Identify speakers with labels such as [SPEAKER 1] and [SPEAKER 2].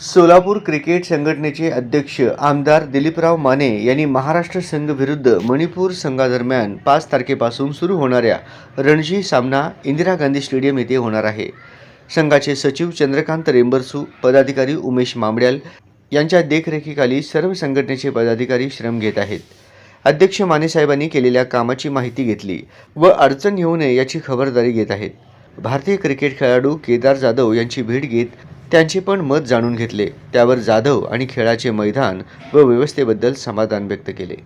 [SPEAKER 1] Solapur cricket संघटनेचे अध्यक्ष आमदार दिलीपराव माने यांनी महाराष्ट्र संघ विरुद्ध मणिपूर संघादरम्यान पाच तारखेपासून सुरू होणाऱ्या रणजी सामना इंदिरा गांधी स्टेडियम येथे होणार आहे. संघाचे सचिव चंद्रकांत रेंबरसू पदाधिकारी उमेश मामड्याल यांच्या देखरेखीखाली सर्व संघटनेचे पदाधिकारी श्रम घेत आहेत. अध्यक्ष मानेसाहेबांनी केलेल्या कामाची माहिती घेतली व अडचण येऊ नये याची खबरदारी घेत आहेत. भारतीय क्रिकेट खेळाडू केदार जाधव यांची भेट घेत त्यांचे पण मत जाणून घेतले. त्यावर जाधव आणि खेळाचे मैदान व व्यवस्थेबद्दल समाधान व्यक्त केले.